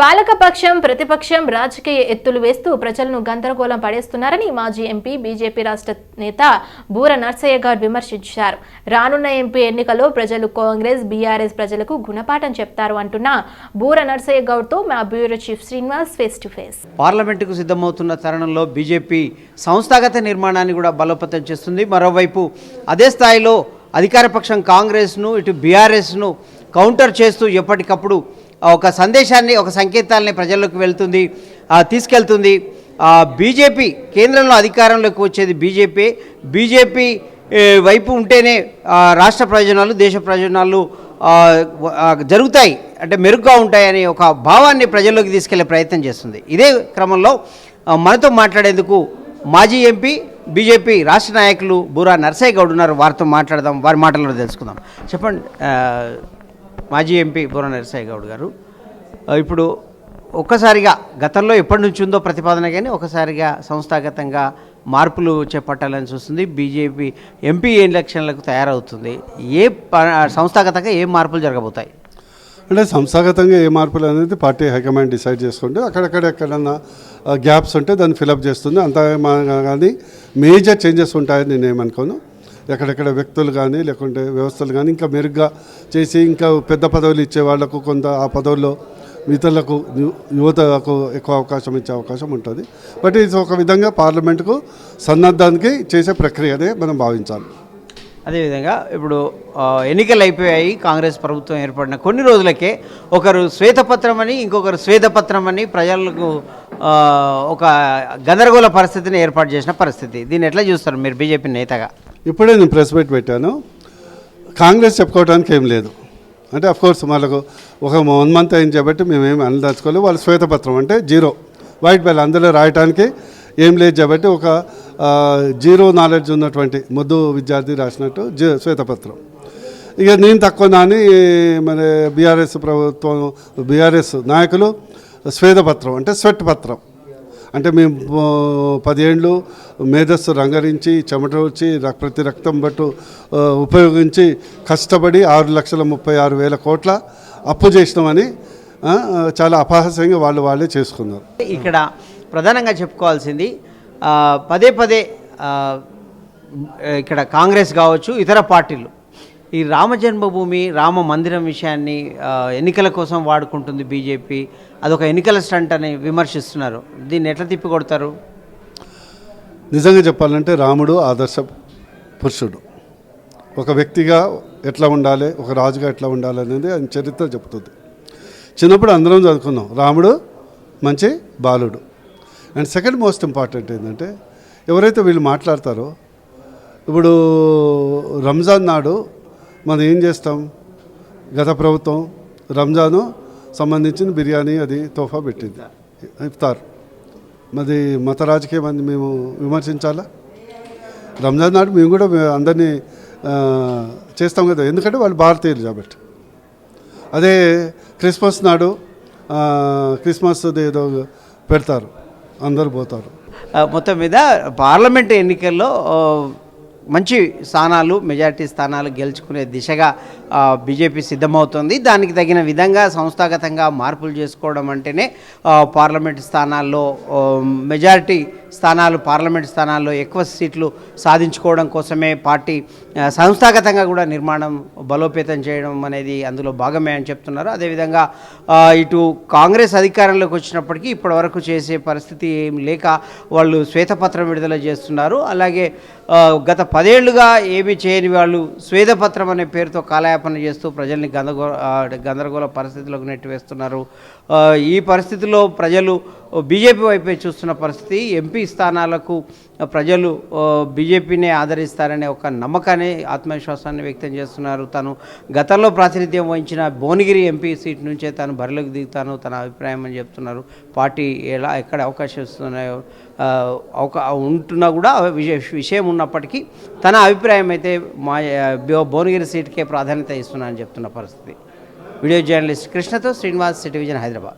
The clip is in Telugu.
పాలకపక్షం ప్రతిపక్షం రాజకీయ ఎత్తులు వేస్తూ ప్రజలను గందరగోళం పడేస్తున్నారని మాజీ ఎంపీ బీజేపీ రాష్ట్ర నేత బూర నర్సయ్య గౌడ్ విమర్శించారు. రానున్న ఎంపీ ఎన్నికల్లో ప్రజలు కాంగ్రెస్ బీఆర్ఎస్ ప్రజలకు గుణపాఠం చెప్తారు అంటున్న బూర నర్సయ్య గౌడ్తో మా bureau chief Srinivas face to face. పార్లమెంటుకు సిద్ధమవుతున్న తరుణంలో బీజేపీ సంస్థాగత నిర్మాణాన్ని కూడా బలోపేతం చేస్తుంది. మరోవైపు అదే స్థాయిలో అధికారపక్షం కాంగ్రెస్ను ఇటు బీఆర్ఎస్ను కౌంటర్ చేస్తూ ఎప్పటికప్పుడు ఒక సందేశాన్ని ఒక సంకేతాలని ప్రజల్లోకి వెళ్తుంది తీసుకెళ్తుంది. బీజేపీ కేంద్రంలో అధికారంలోకి వచ్చేది బీజేపీ. బీజేపీ వైపు ఉంటేనే రాష్ట్ర ప్రయోజనాలు దేశ ప్రయోజనాలు జరుగుతాయి. అంటే మెరుగ్గా ఉంటాయనే ఒక భావాన్ని ప్రజల్లోకి తీసుకెళ్ళే ప్రయత్నం చేస్తుంది. ఇదే క్రమంలో మనతో మాట్లాడేందుకు మాజీ ఎంపీ బీజేపీ రాష్ట్ర నాయకులు బూరా నర్సయ్య గౌడ్ ఉన్నారు. వారితో మాట్లాడదాం వారి మాటలను తెలుసుకుందాం. చెప్పండి మాజీ ఎంపీ బుర్ర నరసాయి గౌడ్ గారు. ఇప్పుడు ఒక్కసారిగా గతంలో ఎప్పటి నుంచి ఉందో ప్రతిపాదన కానీ ఒకసారిగా సంస్థాగతంగా మార్పులు చేపట్టాలని చూస్తుంది. బీజేపీ ఎంపీ ఎలక్షన్లకు తయారవుతుంది. ఏ సంస్థాగతంగా ఏ మార్పులు జరగబోతాయి? అంటే సంస్థాగతంగా ఏ మార్పులు అనేది పార్టీ హైకమాండ్ డిసైడ్ చేసుకుంటే అక్కడక్కడ ఎక్కడన్నా గ్యాప్స్ ఉంటే దాన్ని ఫిలప్ చేస్తుంది. అంత కానీ మేజర్ చేంజెస్ ఉంటాయని నేను ఏమనుకోను. ఎక్కడెక్కడ వ్యక్తులు కానీ లేకుంటే వ్యవస్థలు కానీ ఇంకా మెరుగ్గా చేసి ఇంకా పెద్ద పదవులు ఇచ్చే వాళ్ళకు కొంత ఆ పదవుల్లో ఇతరులకు యువతకు ఎక్కువ అవకాశం ఇచ్చే అవకాశం ఉంటుంది. బట్ ఇది ఒక విధంగా పార్లమెంటుకు సన్నద్ధానికి చేసే ప్రక్రియనే మనం భావించాలి. అదేవిధంగా ఇప్పుడు ఎన్నికలు అయిపోయాయి కాంగ్రెస్ ప్రభుత్వం ఏర్పడిన కొన్ని రోజులకే ఒకరు శ్వేతపత్రం అని ఇంకొకరు శ్వేతపత్రం అని ప్రజలకు ఒక గందరగోళ పరిస్థితిని ఏర్పాటు చేసిన పరిస్థితి. దీన్ని ఎట్లా చూస్తారు మీరు బీజేపీ నేతగా? ఇప్పుడే నేను ప్రెస్ మీట్ పెట్టాను. కాంగ్రెస్ చెప్పుకోవడానికి ఏం లేదు. అంటే అఫ్కోర్స్ వాళ్ళకు ఒక వన్ మంత్ అయింది కాబట్టి మేమేమి అనదలుచుకోలేదు వాళ్ళు శ్వేతపత్రం అంటే జీరో. వైట్ బెల్ అందులో రాయటానికి ఏం లేదు కాబట్టి ఒక జీరో నాలెడ్జ్ ఉన్నటువంటి ముద్దు విద్యార్థి రాసినట్టు జీ శ్వేతపత్రం. ఇక నేను తక్కువ నాని మరి బీఆర్ఎస్ ప్రభుత్వం బీఆర్ఎస్ నాయకులు శ్వేతపత్రం అంటే స్వెట్ పత్రం. అంటే మేము పదిహేండ్లు మేధస్సు రంగరించి చెమట వచ్చి ప్రతి రక్తం బట్టు ఉపయోగించి కష్టపడి ఆరు లక్షల ముప్పై ఆరు వేల కోట్ల అప్పు చేసినామని చాలా అపహాస్యంగా వాళ్ళు వాళ్ళే చేసుకున్నారు. ఇక్కడ ప్రధానంగా చెప్పుకోవాల్సింది పదే పదే ఇక్కడ కాంగ్రెస్ కావచ్చు ఇతర పార్టీలు ఈ రామ జన్మభూమి రామ మందిరం విషయాన్ని ఎన్నికల కోసం వాడుకుంటుంది బీజేపీ. అదొక ఎన్నికల స్టంట్ అని విమర్శిస్తున్నారు. దీన్ని ఎట్లా తిప్పికొడతారు? నిజంగా చెప్పాలంటే రాముడు ఆదర్శ పురుషుడు. ఒక వ్యక్తిగా ఎట్లా ఉండాలి ఒక రాజుగా ఎట్లా ఉండాలి అనేది ఆయన చరిత్ర చెబుతుంది చిన్నప్పుడు అందరం చదువుకున్నాం. రాముడు మంచి బాలుడు. అండ్ సెకండ్ మోస్ట్ ఇంపార్టెంట్ ఏంటంటే ఎవరైతే వీళ్ళు మాట్లాడతారో ఇప్పుడు రంజాన్ నాడు మనం ఏం చేస్తాం? గత ప్రభుత్వం రంజాను సంబంధించిన బిర్యానీ అది తోఫా పెట్టింది. ఇఫ్తార్. మరి మత రాజకీయం మేము విమర్శించాలా? రంజాన్ నాడు మేము కూడా అందరినీ చేస్తాం కదా. ఎందుకంటే వాళ్ళు భారతీయులు కాబట్టి. అదే క్రిస్మస్ నాడు క్రిస్మస్ ఏదో పెడతారు. అందరు పోతారు. మొత్తం మీద పార్లమెంట్ ఎన్నికల్లో మంచి స్థానాలు మెజారిటీ స్థానాలు గెలుచుకునే దిశగా బీజేపీ సిద్ధమవుతుంది. దానికి తగిన విధంగా సంస్థాగతంగా మార్పులు చేసుకోవడం అంటేనే పార్లమెంట్ స్థానాల్లో మెజారిటీ స్థానాలు పార్లమెంట్ స్థానాల్లో ఎక్కువ సీట్లు సాధించుకోవడం కోసమే పార్టీ సంస్థాగతంగా కూడా నిర్మాణం బలోపేతం చేయడం అనేది అందులో భాగమే అని చెప్తున్నారు. అదేవిధంగా ఇటు కాంగ్రెస్ అధికారంలోకి వచ్చినప్పటికీ ఇప్పటివరకు చేసే పరిస్థితి ఏం లేక వాళ్ళు శ్వేతపత్రం విడుదల చేస్తున్నారు. అలాగే గత పదేళ్ళుగా ఏమి చేయని వాళ్ళు శ్వేతపత్రం అనే పేరుతో కాలయాపన చేస్తూ ప్రజల్ని గందరగో గందరగోళ పరిస్థితిలోకి నెట్టివేస్తున్నారు. ఈ పరిస్థితిలో ప్రజలు బీజేపీ వైపే చూస్తున్న పరిస్థితి. ఎంపీ స్థానాలకు ప్రజలు బీజేపీనే ఆదరిస్తారనే ఒక నమ్మకాన్ని ఆత్మవిశ్వాసాన్ని వ్యక్తం చేస్తున్నారు. తను గతంలో ప్రాతినిధ్యం వహించిన భువనగిరి ఎంపీ సీట్ నుంచే తాను బరిలోకి దిగుతాను తన అభిప్రాయం అని చెప్తున్నారు. పార్టీ ఎలా ఎక్కడ అవకాశం ఇస్తున్నాయో అవకా ఉంటున్నా కూడా విషయం ఉన్నప్పటికీ తన అభిప్రాయం అయితే మా భువనగిరి సీట్కే ప్రాధాన్యత ఇస్తున్నా అని చెప్తున్న పరిస్థితి. వీడియో జర్నలిస్ట్ కృష్ణతో శ్రీనివాస్ సిటీ హైదరాబాద్.